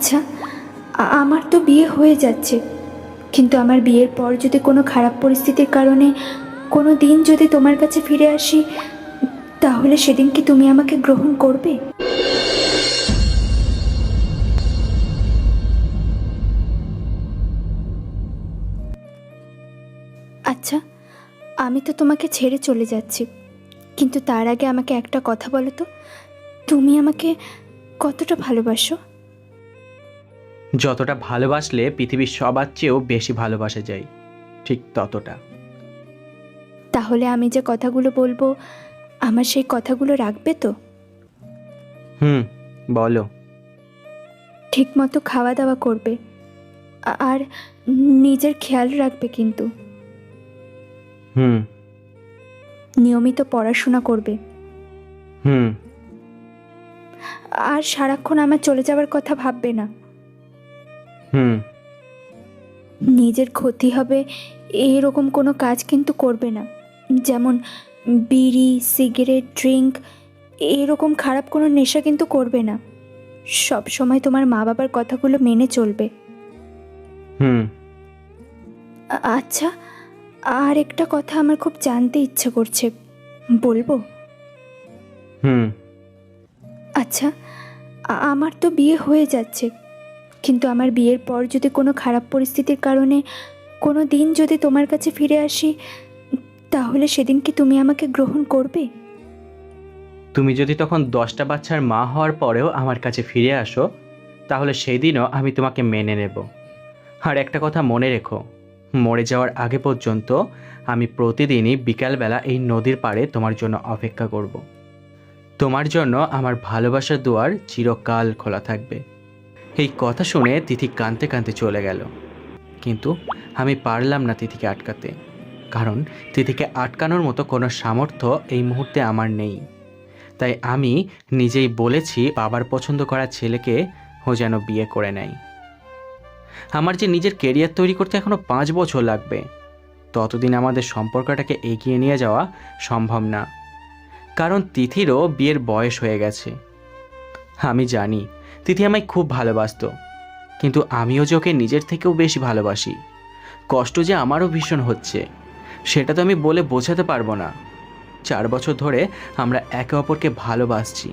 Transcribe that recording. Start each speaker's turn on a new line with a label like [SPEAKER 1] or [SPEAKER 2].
[SPEAKER 1] আচ্ছা আমার তো বিয়ে হয়ে যাচ্ছে। কিন্তু আমার বিয়ের পর যদি কোনো খারাপ পরিস্থিতির কারণে কোনো দিন যদি তোমার কাছে ফিরে আসি, তাহলে সেদিন কি তুমি আমাকে গ্রহণ করবে? আচ্ছা আমি তো তোমাকে ছেড়ে চলে যাচ্ছি। কিন্তু তার আগে আমাকে একটা কথা বলো তো। তুমি আমাকে কতটা ভালোবাসো?
[SPEAKER 2] যতটা ভালোবাসলে পৃথিবীর সবার চেয়েও বেশি ভালোবাসা যায় ঠিক ততটা।
[SPEAKER 1] তাহলে আমি যে কথাগুলো বলব আমার সেই কথাগুলো রাখবে তো?
[SPEAKER 2] হুম বলো।
[SPEAKER 1] ঠিক মতো খাওয়া দাওয়া করবে আর নিজের খেয়াল রাখবে কিন্তু।
[SPEAKER 2] হুম।
[SPEAKER 1] নিয়মিত পড়াশোনা করবে।
[SPEAKER 2] হুম।
[SPEAKER 1] আর সারাক্ষণ আমার চলে যাওয়ার কথা ভাববে না।
[SPEAKER 2] হুম।
[SPEAKER 1] নিজের ক্ষতি হবে এরকম কোনো কাজ কিন্তু করবে না। যেমন বিড়ি সিগারেট ড্রিঙ্ক এরকম খারাপ কোনো নেশা কিন্তু করবে না। সব সময় তোমার মা বাবার কথাগুলো মেনে চলবে।
[SPEAKER 2] হুম।
[SPEAKER 1] আচ্ছা আর একটা কথা আমার খুব জানতে ইচ্ছে করছে। বলব?
[SPEAKER 2] হুম।
[SPEAKER 1] আচ্ছা আমার তো বিয়ে হয়ে যাচ্ছে। কিন্তু আমার বিয়ের পর যদি কোনো খারাপ পরিস্থিতির কারণে কোনো দিন যদি তোমার কাছে ফিরে আসি, তাহলে সেদিন কি তুমি আমাকে গ্রহণ করবে?
[SPEAKER 2] তুমি যদি তখন দশটা বাচ্চার মা হওয়ার পরেও আমার কাছে ফিরে আসো, তাহলে সেই দিনও আমি তোমাকে মেনে নেব। আর একটা কথা মনে রেখো, মরে যাওয়ার আগে পর্যন্ত আমি প্রতিদিনই বিকালবেলা এই নদীর পাড়ে তোমার জন্য অপেক্ষা করব। তোমার জন্য আমার ভালোবাসার দুয়ার চিরকাল খোলা থাকবে। এই কথা শুনে তিথি কাঁদতে কাঁদতে চলে গেল। কিন্তু আমি পারলাম না তিথিকে আটকাতে, কারণ তিথিকে আটকানোর মতো কোনো সামর্থ্য এই মুহূর্তে আমার নেই। তাই আমি নিজেই বলেছি বাবার পছন্দ করা ছেলেকে ও যেন বিয়ে করে নেয়। আমার যে নিজের কেরিয়ার তৈরি করতে এখনও পাঁচ বছর লাগবে, ততদিন আমাদের সম্পর্কটাকে এগিয়ে নিয়ে যাওয়া সম্ভব না, কারণ তিথিরও বিয়ের বয়স হয়ে গেছে। আমি জানি, তিথি আমায় খুব ভালোবাসত। কিন্তু আমিও যে ওকে নিজের থেকেও বেশি ভালোবাসি। কষ্ট যে আমারও ভীষণ হচ্ছে, সেটা তো আমি বলে বোঝাতে পারব না। চার বছর ধরে আমরা একে অপরকে ভালোবাসছি।